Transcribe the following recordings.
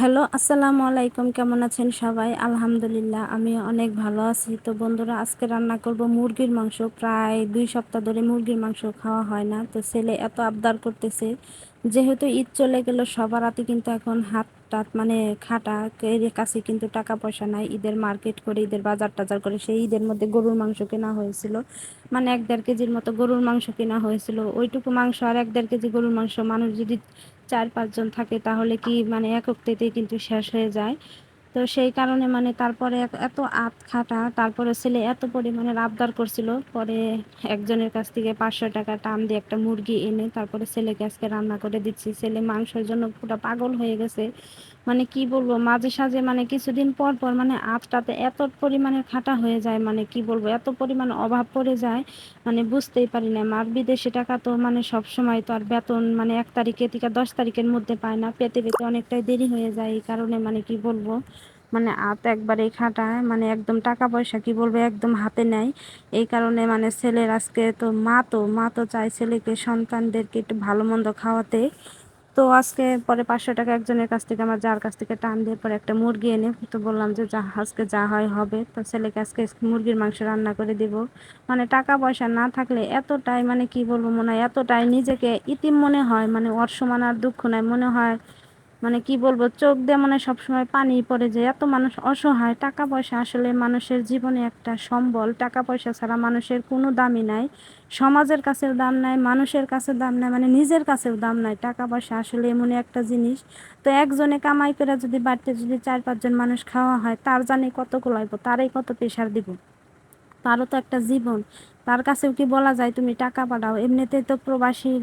Hello, আসসালামু আলাইকুম। কেমন আছেন সবাই? আলহামদুলিল্লাহ আমি অনেক ভালো আছি। তো বন্ধুরা, আজকে রান্না করব মুরগির মাংস। প্রায় দুই সপ্তাহ ধরে মুরগির মাংস খাওয়া হয় না। তো ছেলে এত আবদার করতেছে, যেহেতু ঈদ চলে গেল, সবার হাতে কিন্তু এখন হাত টাত মানে খাটা এর কাছে কিন্তু টাকা পয়সা নাই, ঈদের মার্কেট করে, ঈদের বাজার টাজার করে, সেই ঈদের মধ্যে গরুর মাংস কেনা হয়েছিল। মানে এক দেড় কেজির মতো গরুর মাংস কেনা হয়েছিল। ওইটুকু মাংস আর এক দেড় কেজি গরুর মাংস মানুষ যদি চার পাঁচজন থাকে তাহলে কি মানে এককতেতেই কিন্তু শেষ হয়ে যায়। তো সেই কারণে মানে তারপরে এত আত খাটা, তারপরে ছেলে এত পরিমাণে আবদার করছিল। পরে একজনের কাছ থেকে পাঁচশো টাকা টান দিয়ে একটা মুরগি এনে তারপরে ছেলেকে আজকে রান্না করে দিচ্ছি। ছেলে মাংসের জন্য পুরো পাগল হয়ে গেছে। মানে কি বলব, মাঝে সাঝে মানে কিছুদিন পর পর মানে আতটাতে এত পরিমাণে খাটা হয়ে যায় মানে কি বলব, এত পরিমাণ অভাব পড়ে যায় মানে বুঝতেই পারি না। মার বিদেশি টাকা তো মানে সব সময় তো আর বেতন মানে এক তারিখে থেকে দশ তারিখের মধ্যে পায় না, পেতে পেতে অনেকটাই দেরি হয়ে যায়, এই কারণে মানে কি বলব মানে আত একবারে খাটায় মানে একদম টাকা পয়সা কি বলব একদম হাতে নেয়, এই কারণে মানে ছেলের আজকে তো মা তো মা তো চায় ছেলেকে, সন্তানদেরকে একটু ভালো মন্দ খাওয়াতে তো আজকে পরে পাঁচশো টাকা একজনের কাছ থেকে, আমার যার কাছ থেকে টান দিয়ে পরে একটা মুরগি এনে, তো বললাম যে যা, আজকে যা হয় হবে। তো ছেলেকে আজকে মুরগির মাংস রান্না করে দিব। মানে টাকা পয়সা না থাকলে এতটাই মানে কি বলব, মনে হয় এতটাই নিজেকে ইতিম মনে হয়। মানে সমান আর দুঃখ নাই। মনে হয় মানে কি বলব, চোখ দিয়ে মানে সবসময় পানি পড়ে যায়। এত মানুষ অসহায়, টাকা পয়সা আসলে মানুষের জীবনে একটা সম্বল। টাকা পয়সা ছাড়া মানুষের কোনো দামই নাই। সমাজের কাছেও দাম নাই, মানুষের কাছে দাম নাই মানে নিজের কাছেও দাম নাই। টাকা পয়সা আসলে এমনই একটা জিনিস। তো একজনে কামাই করে যদি বাড়িতে যদি চার পাঁচজন মানুষ খাওয়া হয়, তার জানে কত কোলাইব, তারই কত প্রেশার দিব। তারও তো একটা জীবন। তার কাছেও কি বলা যায়, তুমি টাকা পাঠাও। এমনিতে তো প্রবাসীর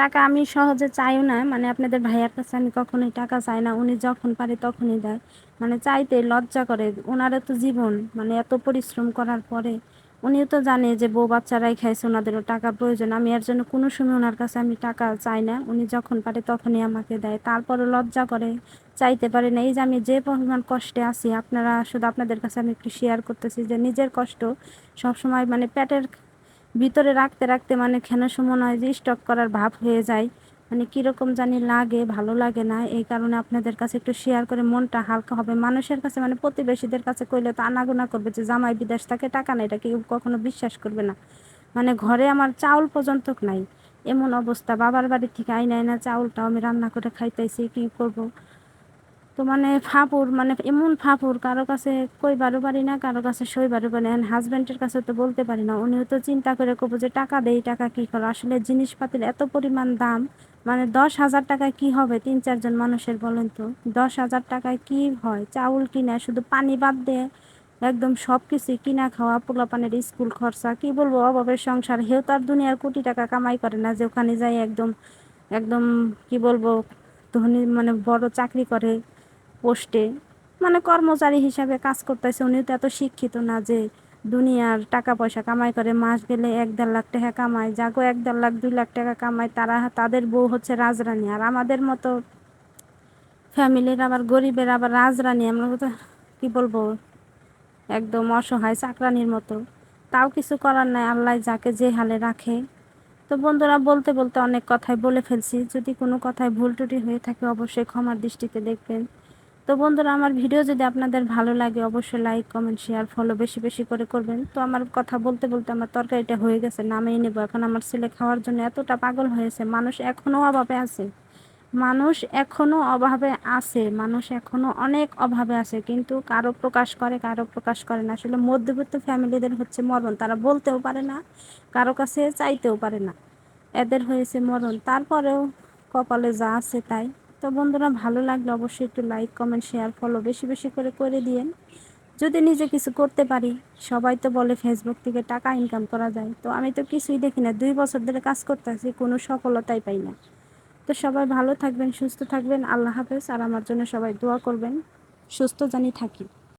টাকা আমি সহজে চাইও না। মানে আপনাদের ভাইয়ার কাছে আমি কখনোই টাকা চাই না। উনি যখন পারে তখনই দেয়। মানে চাইতে লজ্জা করে। ওনারও তো জীবন। মানে এত পরিশ্রম করার পরে উনিও তো জানে যে বউ বাচ্চারাই খাইছে ওনাদেরও টাকা প্রয়োজন। আমি এর জন্য কোনো সময় ওনার কাছে আমি টাকা চাই না। উনি যখন পারে তখনই আমাকে দেয়। তারপরে লজ্জা করে। চাইতে পারে না। এই যে আমি যে পরিমাণ কষ্টে আছি, আপনারা শুধু আপনাদের কাছে আমি একটু শেয়ার করতেছি যে নিজের কষ্ট সবসময় মানে পেটের ভিতরে রাখতে রাখতে মানে খেনা সময় যে স্টক করার ভাব হয়ে যায়। মানে কীরকম জানি লাগে, ভালো লাগে না। এই কারণে আপনাদের কাছে একটু শেয়ার করে মনটা হালকা হবে। মানুষের কাছে মানে প্রতিবেশীদের কাছে কইলে তো আনাগোনা করবে যে জামাই বিদেশ থাকে, টাকা নেই, এটা কেউ কখনো বিশ্বাস করবে না। মানে ঘরে আমার চাউল পর্যন্ত নাই। এমন অবস্থা, বাবার বাড়ি থেকে আইনা আইনা চাউলটাও আমি রান্না করে খাইতেছি, কী করব? তো মানে ফাপুর মানে এমন ফাপুর কারও কাছে কইবারও পারি না, কারও কাছে সইবারও পারি না। হাজব্যান্ডের কাছে তো বলতে পারি না। উনিও তো চিন্তা করে কবো যে টাকা দেই, টাকা কী করো? আসলে জিনিসপাতির এত পরিমাণ দাম মানে দশ হাজার টাকায় কি হবে তিন চারজন মানুষের বলেন তো? দশ হাজার টাকায় কি হয়? চাউল কিনা, শুধু পানি বাদ দিয়ে একদম সব কিছুই কিনা খাওয়া পোলা পানের স্কুল খরচা, কি বলব, অভাবের সংসার। হেও তার দুনিয়ার কোটি টাকা কামাই করে না যে ওখানে যাই একদম একদম, কি বলব, ধনী মানে বড় চাকরি করে। পোস্টে মানে কর্মচারী হিসাবে কাজ করতেছে উনি তো এত শিক্ষিত না যে দুনিয়ার টাকা পয়সা কামাই করে, মাস গেলে এক দেড় লাখ টাকা কামায় যাগো এক দেড় লাখ, দুই লাখ টাকা কামায়, তারা, তাদের বউ হচ্ছে রাজরানী। আর আমাদের মতো ফ্যামিলির আবার গরিবের আবার রাজরানী, আমরা তো কী বলব, একদম অসহায়, চাকরানির মতো। তাও কিছু করার নাই, আল্লাহ যাকে যে হালে রাখে। তো বন্ধুরা, বলতে বলতে অনেক কথাই বলে ফেলছি। যদি কোনো কথায় ভুল টুটি হয়ে থাকে, অবশ্যই ক্ষমার দৃষ্টিতে দেখবেন। তো বন্ধুরা, আমার ভিডিও যদি আপনাদের ভালো লাগে, অবশ্যই লাইক কমেন্ট শেয়ার ফলো বেশি বেশি করে করবেন। তো আমার কথা বলতে বলতে আমার তরকারিটা হয়ে গেছে, নামিয়ে নেব। এখন আমার ছেলে খাওয়ার জন্য এতটা পাগল হয়েছে, মানুষ এখনও অভাবে আছে। মানুষ এখনও অভাবে আছে, মানুষ এখনও অনেক অভাবে আছে, কিন্তু কারও প্রকাশ করে, কারও প্রকাশ করে না। আসলে মধ্যবিত্ত ফ্যামিলিদের হচ্ছে মরণ, তারা বলতেও পারে না, কারও কাছে চাইতেও পারে না। এদের হয়েছে মরণ, তারপরেও কপালে যা আছে তাই। তো বন্ধুরা, ভালো লাগলে অবশ্যই একটু লাইক কমেন্ট শেয়ার ফলো বেশি বেশি করে করে দিয়েন। যদি নিজে কিছু করতে পারি, সবাই তো বলে ফেসবুক থেকে টাকা ইনকাম করা যায়। তো আমি তো কিছুই দেখি না, দুই বছর ধরে কাজ করতে আছি, কোনো সফলতাই পাই না। তো সবাই ভালো থাকবেন, সুস্থ থাকবেন, আল্লাহ হাফেজ। আর আমার জন্য সবাই দোয়া করবেন, সুস্থ জানি থাকি।